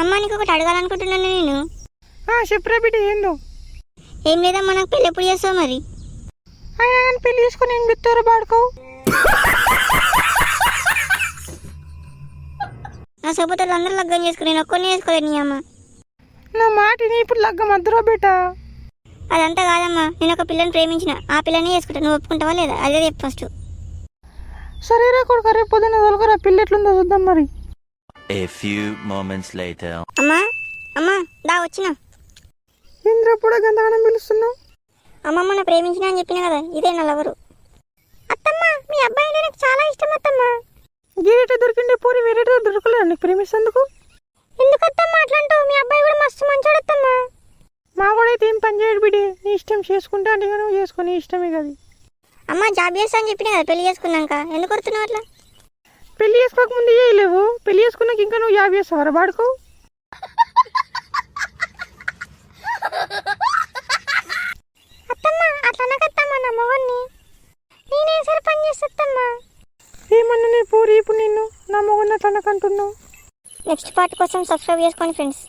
అమ్మ నీకు ఒకటి అడగాలనుకుంటున్నాను నేను. ఆ, చెప్పురా బిడ్డ ఏందో? ఏం లేదమ్మా నాకు పెళ్ళి ఎప్పుడు చేస్తావు మరి? అయినా కానీ పెళ్ళి చేసుకుని ఏం చెప్తారో బాడుకో? నా సపోతలు అందరూ లగ్గం చేసుకుని నేను ఒక్కరిని చేసుకోలేదు నీ అమ్మ. నా మాటిని ఇప్పుడు లగ్గ మధ్యలో బిడ్డ. అదంతా కాదమ్మా నేను ఒక పిల్లని ప్రేమించిన. ఆ పిల్లని చేసుకుంటా నువ్వు ఒప్పుకుంటావా లేదా? అదే చెప్పు ఫస్ట్ సరేరా కొడుకు రేపు పొద్దున్న తొలగరా పిల్ల ఎట్లుందో చూద్దాం మరి. A few moments later. అమ్మా అమ్మా దా వచ్చిన. ఇంద్ర కూడా గంతగానం పిలుస్తున్నావు? అమ్మమ్మ నా ప్రేమించిన అని చెప్పిన కదా ఇదే నా లవరు అత్తమ్మ మీ అబ్బాయి అంటే నాకు చాలా ఇష్టం అత్తమ్మ. గీరేట దొరికిండే పూరి వేరేట దొరకలేదు నీకు ప్రేమిస్తేందుకు ఎందుకు అత్తమ్మ అట్లంటావు? మీ అబ్బాయి కూడా మస్తు మంచోడు అత్తమ్మ. మా కూడా అయితే ఏం పని చేయడు బిడ్డే నీ ఇష్టం చేసుకుంటే అంటే నువ్వు చేసుకో నీ ఇష్టమే కదా. అమ్మ జాబ్ చేస్తా అని చెప్పిన కదా పెళ్ళి చేసుకున్నాక. ఎందుకు కొడుతున్నావు అట్లా? పెళ్ళి చేసుకోక ముందు చేయలేవు. పెళ్ళి చేసుకున్నాక ఇంకా నువ్వు యాభై ఏమన్నా నీ పూరి ఇప్పుడు నిన్ను నా మొగున్న తనకంటున్నావు నెక్స్ట్ పార్ట్ కోసం సబ్స్క్రైబ్ చేసుకోండి ఫ్రెండ్స్